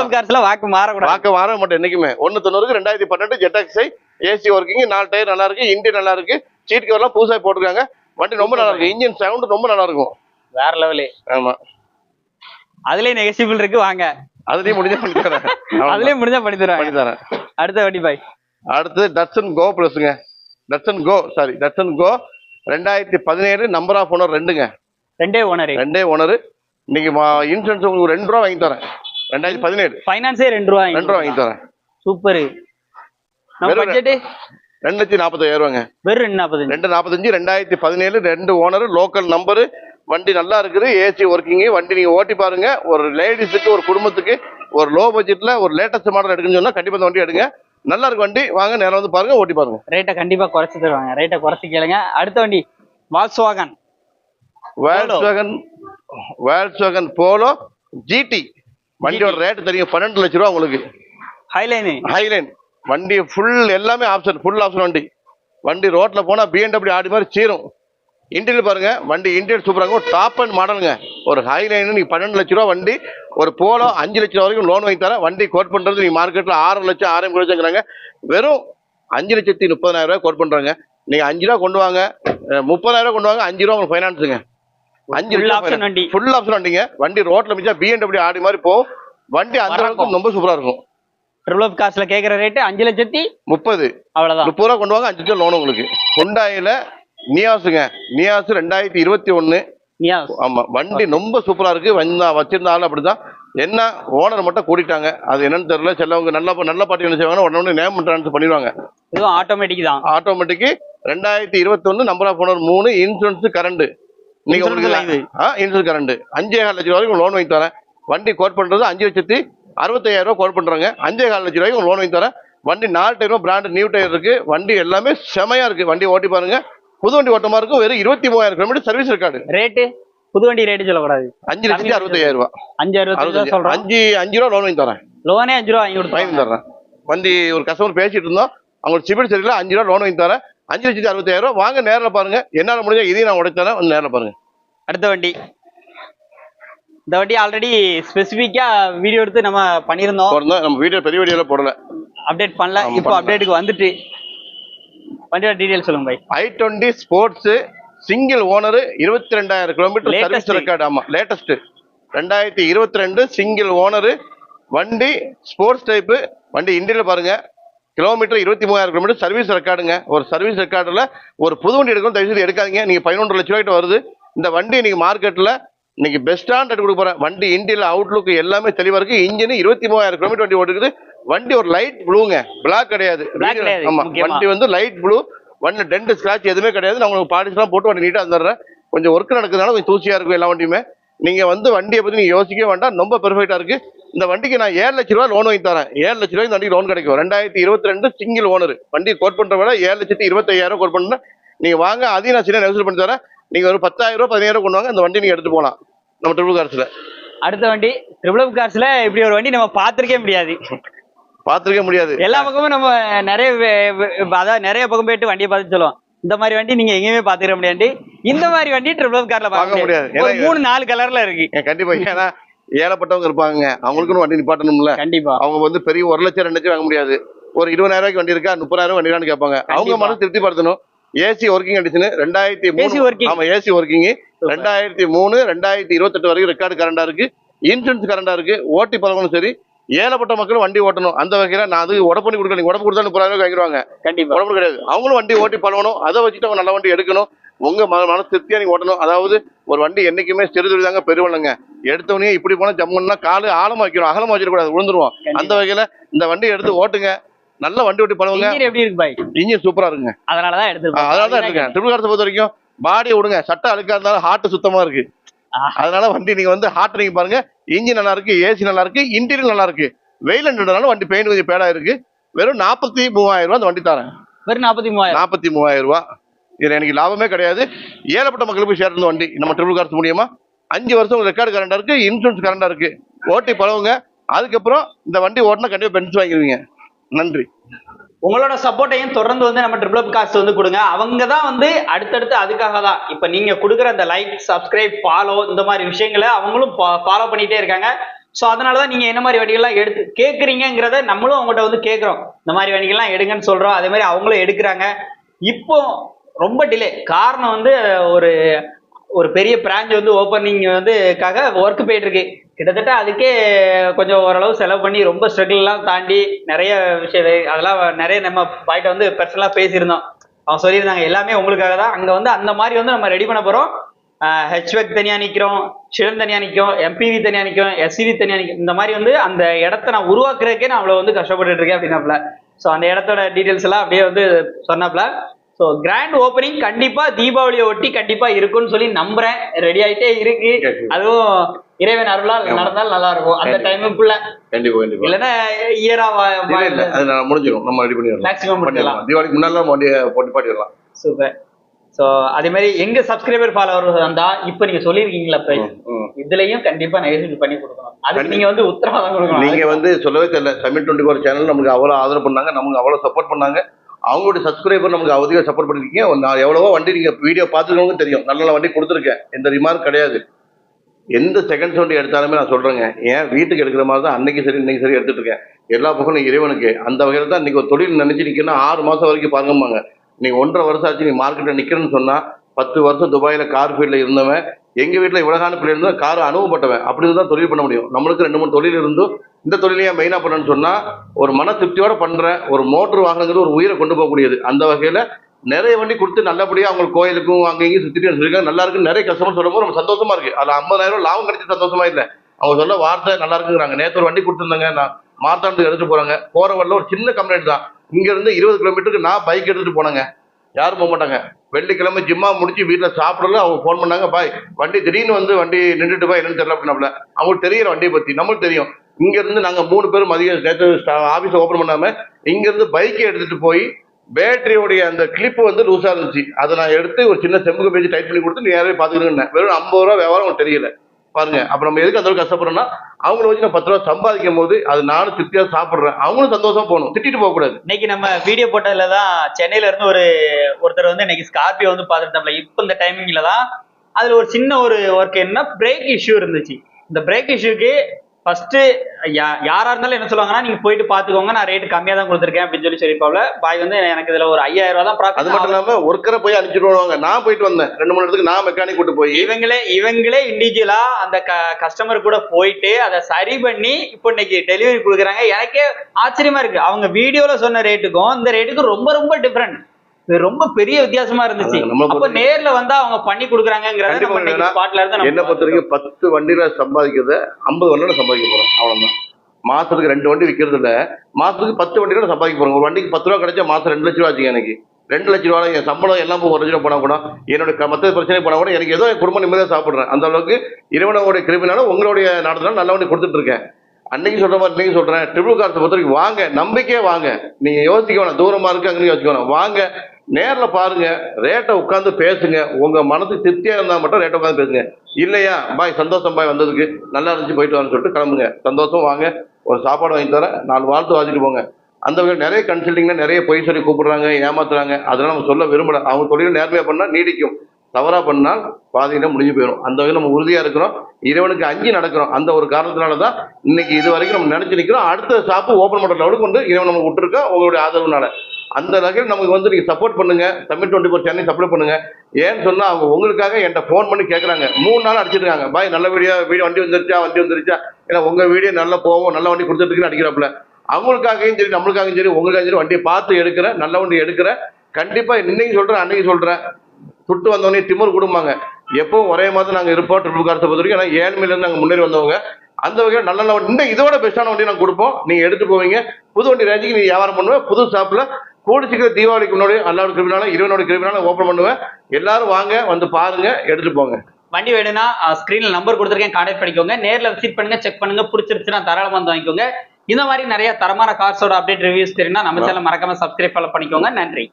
வாக்கு மாறக்கூடாது.
வாக்கு மாற மாட்டேன் என்னைக்குமே. ஒண்ணு தொண்ணூறுக்கு ரெண்டாயிரத்தி பன்னெண்டு ஜெட்டக்ஸை ஏசி ஒர்க்கிங் நாலு டயர் நல்லா இருக்கு இன்ஜின் நல்லா இருக்கு சீட் கவர்லாம் புதுசாக போட்டிருக்காங்க. வண்டி ரொம்ப நல்லா இருக்கு இன்ஜின் சவுண்ட் ரொம்ப நல்லா இருக்கும்.
வேற லெவலு
ஆமா.
அதுலயே நெகசிபிள் இருக்கு வாங்க.
அதுலயும் முடிஞ்சா பண்ணி தரேன்.
அதுலயே முடிஞ்சா பண்ணி
பண்ணி
தருவாங்க
தரேன்.
அடுத்த வண்டி பாய்
அடுத்து Datsun Go ப்ளஸ்ங்க Datsun Go sorry Datsun Go ரெண்டாயிரத்தி பதினேழு நம்பர் ஆஃப் ஓனர் ரெண்டுங்க.
ரெண்டே ஓனரு
ரெண்டே ஓனர் இன்னைக்கு இன்சூரன்ஸ் உங்களுக்கு ரெண்டு ரூபா வாங்கி தரேன். ரெண்டாயிரத்தி பதினேழு.
ஃபைனான்ஸே ரெண்டு ரூபா
ரெண்டு ரூபா வாங்கி தரேன்.
சூப்பர். நம்ம
வெறும்
பட்ஜெட்
ரெண்டு லட்சத்தி நாற்பத்தாயிரம் ரூபாங்க.
வெறும் ரெண்டு நாற்பது
ரெண்டு நாற்பத்தஞ்சு ரெண்டாயிரத்தி பதினேழு ரெண்டு ஓனர் லோக்கல் நம்பரு வண்டி நல்லா இருக்குது ஏசி ஒர்க்கிங்கு வண்டி நீங்கள் ஓட்டி பாருங்க. ஒரு லேடிஸுக்கு ஒரு குடும்பத்துக்கு ஒரு லோ பட்ஜெட்டில் ஒரு லேட்டஸ்ட் மாடல் எடுக்கணும்னு சொன்னால் கண்டிப்பாக இந்த வண்டி எடுங்க. நல்லா இருக்கு வண்டி. வாங்க நேரம் வந்து பாருங்க ஓட்டி பாருங்க.
ரேட்டை கண்டிப்பா குறைச்சு தருவாங்க. ரேட்டை குறைச்சு கேளுங்க. அடுத்த வண்டி Volkswagen
Volkswagen Volkswagen Polo GT வண்டியோட ரேட் தெரியும் பன்னெண்டு லட்ச ரூபா உங்களுக்கு.
ஹைலைனு
ஹைலைன் வண்டி ஃபுல் எல்லாமே ஆப்ஷன் ஃபுல் ஆப்ஷன் வண்டி. வண்டி ரோட்ல போனா பிஎன்டபிள்யூ ஆடி மாதிரி சீரும். இன்டீரியர் பாருங்க வண்டி இன்டீரியர் சூப்பராக இருக்கும். டாப் அண்ட் மாடலுங்க ஒரு ஹைலைன் நீங்க பன்னெண்டு லட்ச ரூபா வண்டி ஒரு போலோ அஞ்சு லட்ச ரூபா வரைக்கும் லோன் வாங்கி தரேன். வண்டி கோட் பண்றது நீங்க மார்க்கெட்ல ஆறு லட்சம் ஆறு லட்சங்கிறாங்க. வெறும் அஞ்சு லட்சத்தி முப்பதாயிரம் ரூபாய் கோட் பண்றாங்க. நீங்க அஞ்சு ரூபா கொண்டு வாங்க. முப்பதாயிரம் ரூபா கொண்டு வாங்க அஞ்சு ரூபா உங்களுக்கு ஃபைனான்ஸுங்க அஞ்சு
வண்டி.
ஃபுல் ஆப்ஷன் வண்டிங்க. வண்டி ரோட்ல மிச்சா பிஎன்டபிள்யூ ஆடி மாதிரி போகும். வண்டி அந்த அளவுக்கு ரொம்ப சூப்பரா இருக்கும்.
ட்ரிபிள் காசுல கேக்குற ரேட்டு அஞ்சு லட்சத்தி
முப்பது.
அவ்வளவுதான்.
முப்பது ரூபா கொண்டு வாங்க அஞ்சு லட்சம் லோன் உங்களுக்கு. ஹுண்டாயில நியாஸுங்க. நியாஸ் ரெண்டாயிரத்தி இருபத்தி
நியாஸ்.
ஆமா வண்டி ரொம்ப சூப்பரா இருக்கு. வந்தா வச்சிருந்த ஆள் அப்படிதான். என்ன ஓனர் மட்டும் கூட்டிட்டாங்க. அது என்னன்னு தெரியல. சிலவங்க நல்ல நல்ல பாட்டி என்ன செய்வாங்கன்னா உடனே நேம் ட்ரான்ஸ்ஃபர் பண்ணிடுவாங்க.
இதுவும் ஆட்டோமேட்டிக் தான்.
ஆட்டோமேட்டிக்கு ரெண்டாயிரத்தி இருபத்தி ஒன்னு நம்பர் ஆஃப் ஓனர் மூணு இன்சூரன்ஸ் கரண்ட் நீங்க இன்சூரன்ஸ் கரண்ட் அஞ்சே கால் லட்சம் வரைக்கும் லோன் வாங்கி தரேன் வண்டி கோட் பண்றது அஞ்சு லட்சத்தி அறுபத்தையாயிரம் ரூபாய் கோட் பண்றாங்க. அஞ்சே கால் லட்சம் ரூபாய்க்கு லோன் வாங்கி தரேன் வண்டி நாலு டயரும் பிராண்ட் நியூ டயர் இருக்கு. வண்டி எல்லாமே செமையா இருக்கு. வண்டி ஓட்டி பாருங்க. புது வண்டி ஓட்டமா இருக்கும் வெறும் இருபத்தி மூவாயிரம் கிலோமீட்டர் சர்வீஸ் ரெக்கார்டு
ரேட்டு புது வண்டி ரேட்டு சொல்லக்கூடாது.
அஞ்சு லட்சத்தி அறுபத்தையாயிரம் ரூபாய்
அஞ்சு அறுபத்தஞ்சு சொல்றோம்.
அஞ்சு அஞ்சு ரூபா லோன் வாங்கி தரேன்.
லோனே அஞ்சு ரூபா வாங்கி
வாங்கி
கொடுத்தாங்க
தரேன். வண்டி ஒரு கஸ்டமர் பேசிட்டு இருந்தோம். அவங்களுக்கு சிபில் சரியில்லை. அஞ்சு ரூபா லோன் வாங்கி தரேன். அஞ்சு லட்சத்தி அறுபத்தாயிரம் ரூபாய் வாங்க நேரில் பாருங்க. என்னால முடிஞ்சா இதையும் நான் உடைச்சு தரேன் வந்து நேரில் பாருங்க.
அடுத்த வண்டி. இந்த வண்டி ஆல்ரெடி ஸ்பெசிஃபிக்கா வீடியோ எடுத்து நம்ம பண்ணியிருந்தோம்.
நம்ம வீடியோ பெரிய வீடியோல போடல.
அப்டேட் பண்ணல. இப்போ. அப்டேட்டுக்கு வந்துட்டு வண்டியோட டீடைல் சொல்லுங்க by
I twenty sports single owner இருபத்தி ரெண்டாயிரம் கிலோமீட்டர். சர்வீஸ் ரெக்கார்டு ஆமா லேட்டஸ்ட் ரெண்டாயிரத்தி இருபத்தி ரெண்டு சிங்கிள் ஓனர் வண்டி ஸ்போர்ட்ஸ் டைப்பு வண்டி இந்தியில பாருங்க. கிலோமீட்டர் இருபத்தி மூவாயிரம் கிலோமீட்டர் சர்வீஸ் ரெக்கார்டுங்க ஒரு சர்வீஸ் ரெக்கார்டில் ஒரு புது வண்டி எடுக்கணும் தயவு செய்து எடுக்காதீங்க. நீங்க பதினொன்று லட்ச ரூபாய்க்கு வருது. இந்த வண்டி நீங்க மார்க்கெட்ல இன்னைக்கு பெஸ்டான ரேட் கொடுக்க போறேன். வண்டி இந்தியில அவுட்லுக் எல்லாமே தெளிவா இருக்கு. இன்ஜின் இருபத்தி மூவாயிரம் கிலோமீட்டர் வண்டி ஓட்டுக்குது வண்டி ஒரு லைட் ப்ளூங்க பிளாக் கிடையாது. வண்டி வந்து லைட் ப்ளூ வண்டி டென்ட் ஸ்கிராச் எதுவுமே கிடையாது. நான் உங்களுக்கு பாலிஷ்லாம் போட்டு வண்டி நீட்டாக தந்துடுறேன். கொஞ்சம் ஒர்க் நடக்குதுனால கொஞ்சம் தூசியா இருக்கும் எல்லா வண்டியுமே. நீங்க வந்து வண்டியை பத்தி நீங்க யோசிக்கவே வேண்டாம். ரொம்ப பெர்ஃபெக்டா இருக்கு. இந்த வண்டிக்கு நான் ஏழு லட்ச ரூபா லோன் வாங்கி தரேன். ஏழு லட்ச ரூபாய்க்கு இந்த வண்டிக்கு லோன் கிடைக்கும். ரெண்டாயிரத்தி இருபத்தி ரெண்டு சிங்கிள் ஓனர் வண்டி கோட் பண்ற விட ஏழு லட்சத்தி இருபத்தையாயிரம் கோட் பண்ண நீங்க வாங்க அதையும் நான் சின்ன நெகோசியேட் பண்ணி தரேன். நீங்க ஒரு பத்தாயிரம் ரூபாய் பதினாயிரம் கொண்டு வாங்க. இந்த வண்டி நீங்க எடுத்து போகலாம். நம்ம ட்ரிபிள் கார்ஸ்ல.
அடுத்த வண்டி ட்ரிபிள் கார்ஸ்ல இப்படி ஒரு வண்டி நம்ம பார்த்திருக்கவே முடியாது.
பார்த்துருக்க முடியாது.
எல்லா பக்கமும் நம்ம நிறைய அதாவது நிறைய பக்கம் போயிட்டு வண்டியை பார்த்து சொல்லுவோம். இந்த மாதிரி வண்டி நீங்க எங்கேயுமே பாத்துக்க முடியாது. இந்த மாதிரி வண்டி ட்ரிபிள் கார்ல
பார்க்க முடியாது.
மூணு நாலு கலர்ல இருக்கு.
கண்டிப்பா. ஏன்னா ஏழப்பட்டவங்க இருப்பாங்க. அவங்களுக்குன்னு வண்டி நிப்பாட்டணும்ல.
கண்டிப்பா.
அவங்க வந்து பெரிய ஒரு லட்சம் ரெண்டு லட்சம் வாங்க முடியாது. ஒரு இருபதாயிரம் ரூபாய்க்கு வண்டி இருக்கா? முப்பதாயிரம் வண்டி கேட்பாங்க. அவங்க. மனசு திருப்தி படுத்தணும் ஏசி ஒர்க்கிங் கண்டிஷன் ரெண்டாயிரத்தி மூணு. ஆமா ஏசி ஒர்க்கிங் ரெண்டாயிரத்தி மூணு ரெண்டாயிரத்தி இருபத்தெட்டு வரைக்கும் ரெக்கார்டு கரண்டா இருக்கு. இன்சூரன்ஸ் கரண்டா இருக்கு. ஓட்டி பழகணும் சரி. ஏழப்பட்ட மக்களும் வண்டி ஓட்டணும். அந்த வகையில நான் அது உடம்பு பண்ணி கொடுக்கல. நீங்க உடம்பு கொடுத்தா முப்பதாயிரம் வாங்கிடுவாங்க.
கண்டிப்பா.
உடம்பு கிடையாது. அவங்களும் வண்டி ஓட்டி பழகணும். அதை வச்சுட்டு அவங்க நல்ல வண்டி எடுக்கணும். உங்க ம- மனசு திருப்தியா நீங்க ஓட்டணும். அதாவது ஒரு வண்டி என்னைக்குமே சிறு தாங்க பெருவலங்க எடுத்தவனே இப்படி போனா ஜம்முன்னா காலு ஆழமா வைக்கணும். அகலமா வச்சிடக்கூடாது. விழுந்துருவோம். அந்த வகையில இந்த வண்டி எடுத்து ஓட்டுங்க. நல்ல வண்டி ஓட்டி பழகுங்க
இன்ஜின் எப்படி இருக்கு பாய்?
இன்ஜின் சூப்பரா இருக்குங்க.
அதனாலதான் எடுத்து
அதனால தான் இருக்கேன் ட்ரிபிள் கார்ஸ் பொறுத்த வரைக்கும் பாடியை விடுங்க. சட்டை அழுக்கா இருந்தாலும் ஹார்ட் சுத்தமா இருக்கு. அதனால வண்டி நீங்க வந்து ஹார்ட் நீங்க பாருங்க. இன்ஜின் நல்லா இருக்கு ஏசி நல்லா இருக்கு இன்டீரியர் நல்லா இருக்கு. வெயில் நின்றனால வண்டி பெயிண்ட் கொஞ்சம் பேடா இருக்கு வெறும் நாற்பத்தி மூவாயிரம் ரூபாய் அந்த வண்டி தரேன்.
வெறும் நாற்பத்தி மூவாயிரம்?
நாற்பத்தி மூவாயிரம் ரூபாய். இதுல எனக்கு லாபமே கிடையாது. ஏழப்பட்ட மக்களுக்கு போய் சேர்ந்த வண்டி. நம்ம ட்ரிபிள் கார்ஸ் மூலியமா அஞ்சு வருஷம் ரெக்கார்டு கரண்டா இருக்கு இன்சூரன்ஸ் கரண்டா இருக்கு. ஓட்டி பழகுங்க. அதுக்கப்புறம் இந்த வண்டி ஓட்டினா கண்டிப்பா பென்ஸ் வாங்கிடுவீங்க நன்றி.
உங்களோட சப்போர்ட்டையும் தொடர்ந்து வந்து நம்ம ட்ரிபிள் அப் காசு வந்து கொடுங்க. அவங்க தான் வந்து அடுத்தடுத்து அதுக்காக தான். இப்போ நீங்க கொடுக்குற அந்த லைக் சப்ஸ்கிரைப் ஃபாலோ இந்த மாதிரி விஷயங்களை அவங்களும் ஃபாலோ பண்ணிட்டே இருக்காங்க. ஸோ அதனாலதான் நீங்க என்ன மாதிரி வண்டிகள்லாம் எடுத்து கேட்குறீங்கிறத நம்மளும் அவங்ககிட்ட வந்து கேட்குறோம் இந்த மாதிரி வண்டிகள்லாம் எடுங்கன்னு சொல்றோம். அதே மாதிரி அவங்களும் எடுக்கிறாங்க. இப்போ ரொம்ப டிலே காரணம் வந்து ஒரு ஒரு பெரிய பிரான்ச் வந்து ஓப்பனிங் வந்துக்காக ஒர்க் போயிட்டு இருக்கு கிட்டத்தட்ட அதுக்கே கொஞ்சம் ஓரளவு செலவு பண்ணி ரொம்ப ஸ்ட்ரகிள்லாம் தாண்டி நிறைய விஷயம் அதெல்லாம் நிறைய நம்ம பாயிட்ட வந்து பர்சனலாக பேசியிருந்தோம். அவங்க சொல்லியிருந்தாங்க எல்லாமே உங்களுக்காக தான். அங்கே வந்து அந்த மாதிரி வந்து நம்ம ரெடி பண்ண போகிறோம் ஹெச்வெக் தனியாக நிற்கிறோம் ஷிடன் தனியாக நிற்கும் எம்பிவி தனியாக நிற்கும் எஸ்சிவி தனியாக நிற்கும் இந்த மாதிரி வந்து அந்த இடத்த நான் உருவாக்குறதுக்கே நான் அவ்வளோ வந்து கஷ்டப்பட்டுட்டு இருக்கேன் அப்படின்னாப்ல ஸோ அந்த இடத்தோட டீட்டெயில்ஸ் எல்லாம் அப்படியே வந்து சொன்னாப்ல ஸோ கிராண்ட் ஓப்பனிங் கண்டிப்பா தீபாவளியை ஒட்டி கண்டிப்பா இருக்கும்னு சொல்லி நம்புறேன். ரெடி ஆயிட்டே இருக்கு. அதுவும் இறைவன் அருளால் நடந்தால் நல்லா இருக்கும் அந்த டைமுக்குள்ள
கண்டிப்பா கண்டிப்பா.
இல்லைன்னா இயரா
அது முடிஞ்சிடும் நம்ம ரெடி பண்ணிடலாம்.
மேக்ஸிமம் பண்ணிடலாம்.
தீபாவளிக்கு நம்ம வண்டியை போட்டு பாட்டிடலாம்
சூப்பர் ஸோ அதே மாதிரி எங்க சப்ஸ்கிரைபர் ஃபாலோவர்ஸ் வந்தா இப்போ நீங்க சொல்லியிருக்கீங்களா பிரைஸ். இதுலயும் கண்டிப்பா நெகட்டிவ் பண்ணி கொடுக்கணும். அதுக்கு நீங்க வந்து உத்தரவாதம் கொடுக்கணும்.
நீங்க வந்து சொல்லவே தெரியல. தமிழ் டுவெண்ட்டி ஃபோர் சேனல் நமக்கு அவ்வளவு ஆதரவு பண்ணாங்க. நமக்கு அவ்வளவு சப்போர்ட் பண்ணாங்க. அவங்களுடைய சப்ஸ்கிரைபர் நமக்கு அவதியாக சப்போர்ட் பண்ணிருக்கீங்க. நான் எவ்வளவோ வண்டி நீங்க வீடியோ பார்த்துக்கவங்க தெரியும். நல்ல நல்ல வண்டி கொடுத்துருக்கேன். எந்த ரிமார்க் கிடையாது. எந்த செகண்ட்ஸ் வண்டி எடுத்தாலுமே நான் சொல்றேங்க. ஏன்? வீட்டுக்கு எடுக்கிற மாதிரி தான் அன்னைக்கு சரி இன்னைக்கு சரி எடுத்துட்டு இருக்கேன். எல்லா பக்கமும் இறைவனுக்கு. அந்த வகையில் தான் இன்னைக்கு ஒரு தொழில் நினைச்சு நிற்கணும் ஆறு மாசம் வரைக்கும் பாருங்கம்பாங்க. நீங்கள் ஒன்றரை வருஷம் ஆச்சு நீ மார்க்கெட்டில் நிற்கிறேன்னு சொன்னா பத்து வருஷம் துபாயில கார் ஃபீல்டில் இருந்தவன் எங்கள் வீட்டில் இவ்வளகான பிள்ளை இருந்தால் கார் அனுபவப்பட்டவன். அப்படி தான் தொழில் பண்ண முடியும். நம்மளுக்கு ரெண்டு மூணு தொழில் இருந்தும் இந்த தொழிலையே மெயினாக பண்ணணும்னு சொன்னால் ஒரு மன திருப்தியோட பண்ணுற ஒரு மோட்டர் வாகனங்கிறது ஒரு உயிரை கொண்டு போகக்கூடியது. அந்த வகையில் நிறைய வண்டி கொடுத்து நல்லபடியாக அவங்க கோயிலுக்கும் அங்கேயும் சுற்றிட்டு சுத்திட்டு நல்லா இருக்கு. நிறைய கஸ்டமர் சொல்லும்போது ரொம்ப சந்தோஷமா இருக்கு. அதில் ஐம்பதாயிரம் லாபம் கிடைச்சி சந்தோஷமா இல்லை. அவங்க சொல்ல வார்த்தை நல்லா இருக்குங்கிறாங்க. நேற்று ஒரு வண்டி கொடுத்துருந்தாங்க. நான் மாத்தாண்டு எடுத்துட்டு போறாங்க. போற வரல ஒரு சின்ன கம்ப்ளைண்ட் தான். இங்க இருந்து இருபது கிலோமீட்டருக்கு நான் பைக் எடுத்துட்டு போனேங்க. யாரும் போக மாட்டாங்க. வெள்ளிக்கிழமை ஜிம்மா முடிச்சு வீட்டில் சாப்பிடல. அவங்க ஃபோன் பண்ணாங்க. பாய் வண்டி திடீர்னு வந்து வண்டி நின்றுட்டு பாய் என்னன்னு தெரியல அப்படின்னாப்ல அவங்களுக்கு தெரியல வண்டியை பற்றி நம்மளுக்கு தெரியும். இங்கேருந்து நாங்கள் மூணு பேரும் மதியம் நேற்று ஓப்பன் பண்ணாமல் இங்கேருந்து பைக்கை எடுத்துகிட்டு போய் பேட்டரியோடைய அந்த கிளிப்பு வந்து லூஸாக இருந்துச்சு. அதை நான் எடுத்து ஒரு சின்ன செம்புக்கு பேஜ் டைட் பண்ணி கொடுத்து நேரவே பாத்துக்கிறேன் வெறும் ஐம்பது ரூபா வியாபாரம் உங்களுக்கு தெரியல. பாருங்க அப்போ நம்ம எதுக்கு அந்த அளவுக்கு கஷ்டப்படுறோம்னா அவங்கள வச்சு நான் பத்து ரூபா சம்பாதிக்கும் போது அது நானும் திருப்தியா சாப்பிடுறேன். அவங்களும் சந்தோஷம் போகணும். திட்டிட்டு போக கூடாது.
இன்னைக்கு நம்ம வீடியோ போட்டதுல தான் சென்னையில இருந்து ஒரு ஒருத்தர் வந்து இன்னைக்கு ஸ்கார்பியோ வந்து பார்த்துட்டோம்ல இப்போ இந்த டைமிங்ல தான் அதுல ஒரு சின்ன ஒரு ஒர்க் என்ன பிரேக் இஷ்யூ இருந்துச்சு. இந்த பிரேக் இஷ்யூக்கு ஃபர்ஸ்ட் யாரா இருந்தாலும் என்ன சொல்லுவாங்கன்னா நீங்க போயிட்டு பாத்துக்கோங்க நான் ரேட் கம்மியா தான் கொடுத்துருக்கேன் அப்படின்னு சொல்லி சொல்லிப்பாப்ல பாய் வந்து எனக்கு இதுல ஒரு ஐயாயிரம் ரூபாய் தான்
அது மட்டும்
ப்ராஃபிட்
இல்லாம ஒர்க்கரை போய் அனுப்பிச்சுட்டு வருவாங்க. நான் போயிட்டு வந்தேன். ரெண்டு மணி நேரத்துக்கு நான் மெக்கானிக் கூட்டு போய்.
இவங்களே இவங்களே இண்டிவிஜுவலா அந்த கஸ்டமர் கூட போயிட்டு அதை சரி பண்ணி இப்போ இன்னைக்கு டெலிவரி கொடுக்குறாங்க. எனக்கே ஆச்சரியமா இருக்கு. அவங்க வீடியோல சொன்ன ரேட்டுக்கும் இந்த ரேட்டுக்கும் ரொம்ப ரொம்ப டிஃப்ரெண்ட் ரொம்ப பெரிய வித்தியாசமா இருந்துச்சு. அப்ப நேர்ல வந்தா அவங்க பண்ணி கொடுக்குறாங்கிறத ஸ்பாட்ல இருந்து
என்ன பொறுத்த வரைக்கும் பத்து வண்டியில சம்பாதிக்கிறத ஐம்பது வண்டியில சம்பாதிக்க போறேன். அவ்வளவுதான். மாசத்துக்கு ரெண்டு வண்டி விற்கிறது இல்ல மாசத்துக்கு பத்து வண்டியில சம்பாதிக்க போறேன். ஒரு வண்டிக்கு பத்து ரூபா கிடைச்சா மாசம் ரெண்டு லட்ச ரூபா ஆச்சுங்க எனக்கு. ரெண்டு லட்ச ரூபா என் சம்பளம் எல்லாம் ஒரு லட்ச ரூபா போனா கூட என்னோட மத்த பிரச்சனை போனா கூட எனக்கு ஏதோ என் குடும்ப நிம்மதியா சாப்பிடுறேன். அந்த அளவுக்கு இறைவனோட கிருமினால உங்களுடைய நாடுனால நல்ல வண்டி கொடுத்துட்டு இருக்கேன். அன்னைக்கு சொல்ற மாதிரி இன்னைக்கு சொல்றேன். ட்ரிபிள் கார்ஸ் பொறுத்த வரைக்கும் வாங்க நம்பிக்கையே வாங்க. நீங்க யோசிக்க வேணாம் தூரமா இருக்கு அங்கே யோசிக்க வேணாம். வாங்க நேரில் பாருங்க ரேட்டை உட்காந்து பேசுங்க. உங்க மனசு திருப்தியா இருந்தா மட்டும் ரேட்டை உட்காந்து பேசுங்க. இல்லையா பாய் சந்தோஷம் பாய் வந்ததுக்கு நல்லா இருந்துச்சு போயிட்டு வரேன்னு சொல்லிட்டு கிளம்புங்க. சந்தோஷம் வாங்க. ஒரு சாப்பாடு வாங்கி தரேன். நாலு வாழ்த்து வாங்கிட்டு போங்க. அந்த வகையில் நிறைய கன்சல்டிங்ல நிறைய பொய் சொல்லி கூப்பிடுறாங்க ஏமாத்துறாங்க. அதெல்லாம் நம்ம சொல்ல விரும்பல. அவங்க தொழில் நேர்மையா பண்ணா நீடிக்கும். தவறாக பண்ணால் பாதியில முடிஞ்சு போயிடும். அந்த வகையில் நம்ம உறுதியாக இருக்கிறோம். இறைவனுக்கு அஞ்சு நடக்கிறோம். அந்த ஒரு காரணத்தினால தான் இன்னைக்கு இது வரைக்கும் நம்ம நினச்சி நிற்கிறோம் அடுத்த ஷாப்பு ஓப்பன் பண்ணுற லெவலுக்கு கொண்டு இறைவன் நம்ம விட்டுருக்கோம் உங்களுடைய ஆதரவுனால. அந்த வகையில் நமக்கு வந்து நீங்கள் சப்போர்ட் பண்ணுங்க. Tamil twenty four Chennai support பண்ணுங்க. ஏன்னு சொன்னால் அவங்க உங்களுக்காக என்கிட்ட ஃபோன் பண்ணி கேட்குறாங்க மூணு நாள் அடிச்சிருக்காங்க பாய் நல்ல வீடியோ வீடியோ வண்டி வந்துருச்சா வண்டி வந்துருச்சா? ஏன்னா உங்கள் வீடியோ நல்லா போவோம் நல்ல வண்டி கொடுத்துட்டுருக்குன்னு அடிக்கிறாப்புல. அவங்களுக்காகவும் சரி நம்மளுக்காகவும் சரி உங்களுக்காகவும் சரி வண்டியை பார்த்து எடுக்கிறேன் நல்ல வண்டி எடுக்கிறேன் கண்டிப்பாக இன்னைக்கு சொல்கிறேன் அன்னைக்கு சொல்கிறேன் சுட்டு வந்தவொடனே திமிர் கொடுப்பாங்க எப்பவும் ஒரே மாதிரி நாங்க இருப்போம் ட்ரிபிள் கார்ஸை பொறுத்த வரைக்கும். ஏன்னா ஏழ்மையில இருந்து நாங்க முன்னேறி வந்தவங்க. அந்த வகையில் நல்ல நல்ல வண்டி இந்த இதோட பெஸ்ட்டான வண்டி நாங்க கொடுப்போம். நீங்க எடுத்து போவீங்க. புது வண்டி ரேஞ்சுக்கு நீ வியாபாரம் பண்ணுவேன் புது ஷாப்ல கூடி சீக்கிரம் தீபாவளிக்கு முன்னாடி அல்லாவோட கிருமினால இறைவனோட கிருமினால ஓப்பன் பண்ணுவேன் எல்லாரும் வாங்க வந்து பாருங்க எடுத்துட்டு போங்க.
வண்டி வேணும்னா ஸ்கிரீன்ல நம்பர் கொடுத்துருக்கேன். கான்டாக்ட் பண்ணிக்கோங்க. நேர்ல விசிட் பண்ணுங்க செக் பண்ணுங்க. பிடிச்சிருச்சுன்னா தாராளமா வந்து வாங்கிக்கோங்க. இந்த மாதிரி நிறைய தரமான கார்ஸோட அப்டேட் ரிவ்யூஸ் தெரியும்னா நம்ம சேனல் மறக்காம சப்ஸ்கிரைப் பண்ணிக்கோங்க. நன்றி.